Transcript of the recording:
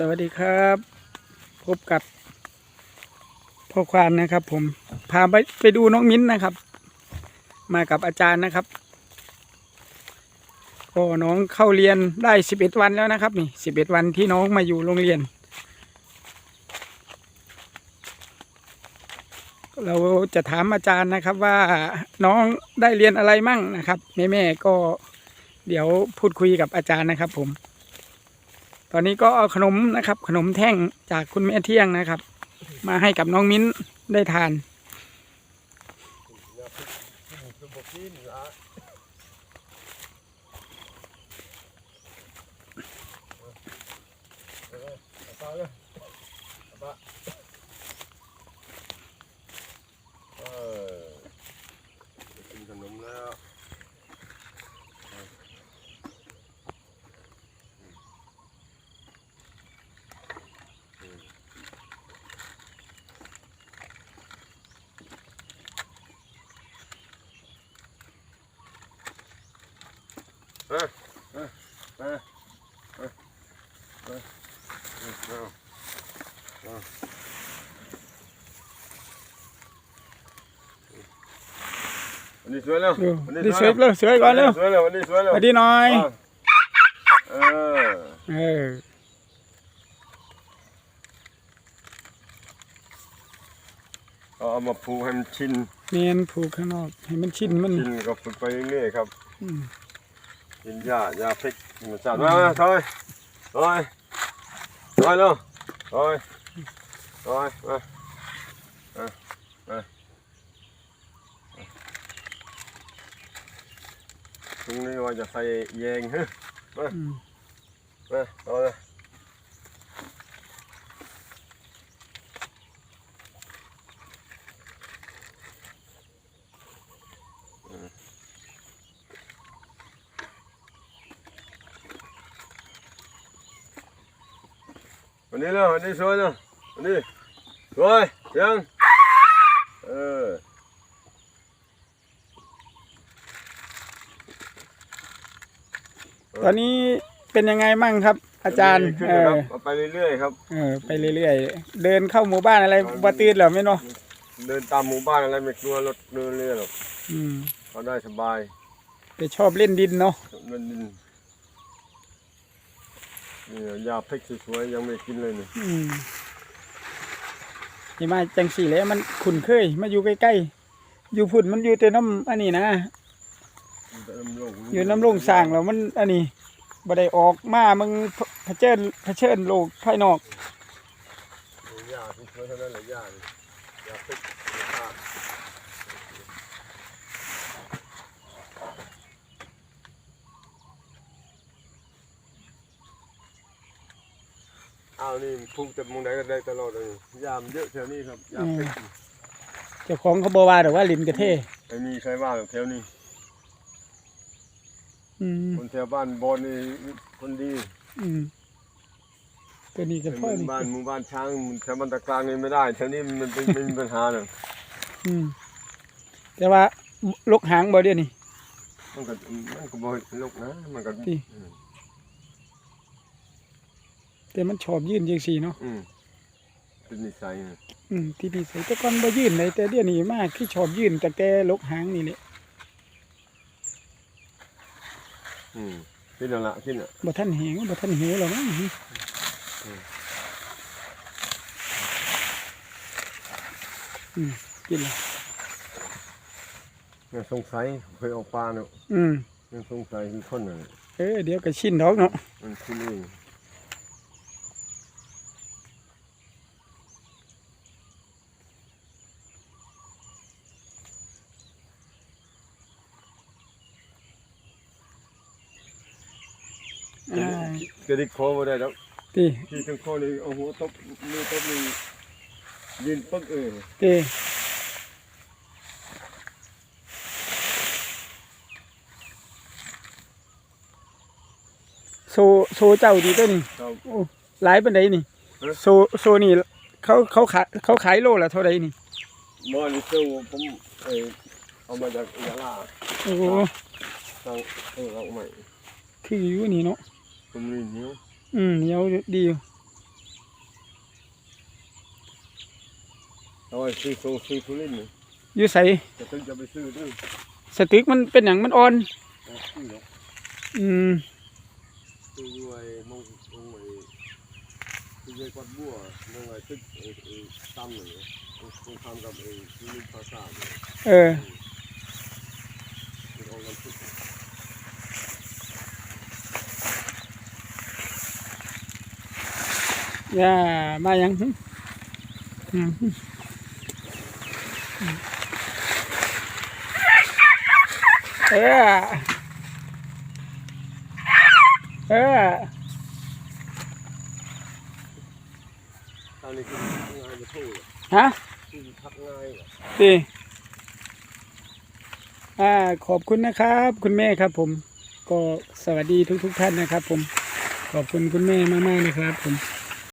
สวัสดีครับ พบกับพ่อควานนะครับ ผมพาไปไปดูน้องมิ้นนะครับ มากับอาจารย์นะครับก็น้องเข้าเรียนได้สิบเอ็ดวันแล้วนะครับ นี่สิบเอ็ดวันที่น้องมาอยู่โรงเรียน เราจะถามอาจารย์นะครับว่าน้องได้เรียนอะไรมั่งนะครับแม่แม่ๆก็เดี๋ยวพูดคุยกับอาจารย์นะครับ ผม ตอนนี้ก็เอาขนมนะครับ ขนมแท่งจากคุณแม่เที่ยงนะครับ มาให้กับน้องมิ้นได้ทาน เออกินขนมแล้ว เอ้ยเอ้ยเอ้ยเอ้ยเอ้ยเอาเอาวันนี้สวยแล้วดูวันดีสวยเลยสวยก่อนเร็วสวยแล้ววันนี้สวยแล้วสวัสดีหน่อยอะเออเออเอามาผูกให้มันชินเนียนผูกข้างนอกให้มันชินมันชินก็ฝึกไปเรื่อยๆครับ อืม กินหญ้าหญ้าพริกธรรมชาติมามาถอยถอยถอยแล้วถอยถอยมามามาตรงนี้ว่าจะใส่แยงฮะอืมมาเอาเลย วันนี้แล้ววันนี้สวยแล้ววันนี้สวยยังเออตอนนี้เป็นยังไงมั่งครับ อาจารย์ขึ้นเอนะคอรับเอาไปเรื่อยๆครับเออไปเรื่อยๆ เดินเข้าหมู่บ้านอะไรบ่ตื่นเหรอไม่เนาะเดินตามหมู่บ้านอะไรไม่กลัวรถเดินเรื่อยหรอกอืมเขาได้สบายแต่ชอบเล่นดินเนาะมันดิน นี่ยาพริกสวยๆยังไม่กินเลยนี่อืมนี่มาจังสี่แล้วมันคุ้นเคย มาอยู่ใกล้ๆ อยู่พุ่นมันอยู่แต่น้ำอันนี้นะ อยู่น้ำลงสร้างแล้วมันอันนี้บ่ได้ออกมามึงเผเผชิญเผชิญโลกภายนอกยาสวยๆเท่านั้นแหละยานี่ยาพริกยา อ้าวนี่พูกแต่มุงไหนก็ได้ตลอดเลยยามนเยอะแถวนี้ครับยาพริกเจ้าของเขาบอกว่าแต่ว่าลินกระเทไม่มีใครว่าหรอกแถวนี้ อืมคนแถวบ้านบอนนี่คนดีอืมตัวนี้ก็เป็นพ่อเหมือนนี่บ้านหมู่บ้านช้างแถวบ้านตะกลางนี่ไม่ได้แถวนี้มันเป็นไม่มีปัญหาหรอกอืมแต่ว่าลกหางบ่เดี๋ยวนี้มันก็มันก็บ่ลุกนะมันก็ที่ อืม แต่มันชอบยื่นจังซี่เนาะอืมเป็นนิสัยนะอืมที่พี่ใส่แต่ก่อนบ่ยื่นเลยแต่เดี๋ยวนี้มากที่ชอบยื่นแต่แต่ลกหางนี่แหละอืมกินแล้วละกินอะบ่ทันแหงบ่ทันหิวหรอกมั้งอืมกินแล้วยังสงสัยเคยออกปลาเนาะอืมยังสงสัยคือคนน่ะเออเดี๋ยวก็ชินดอกเนาะมันที่นี่อ่ากระดิกคอบ่ได้ดอกที่ที่ทั้งคอนี่เอาหัวตบมือตบนี่ยืนปึ๊กเออที่โซโซเจ้าดีตัวนี้ครับโอ้หลายปันไดนี่เอ๊ะโซโซนี่เขาเขาขายเขาขายโลละเท่าไรนี่หมอนี่ซื้อผมเออเอามาจากยะลาโอ้ทางเออเอาใหม่ คืออยู่นี่เนาะ ตรงนี้เหนียวอืมเหนียวดีเอาไว้ซื้อโซซื้อทุเรียนนี่ยยื้อใส่จะต้องจะไปซื้อด้วยสตึกมันเป็นอย่างมันอ่อนอืมซื้อด้วยมงมงไอ้ซื้อด้วยกวาดบัวมงไอ้ตึกไอ้อตั้มหนึ่งเนี่มทำกับไอ้ที่มีภาษาเออ ย่ามายังเออเออตอนนี้กินงายมาทู่เลยฮะคือทักง่ายอะดีอ่าขอบคุณนะครับ คุณแม่ครับ ผม ก็สวัสดีทุกทุกๆท่านนะครับ ผม ขอบคุณคุณแม่มากๆนะครับ ผม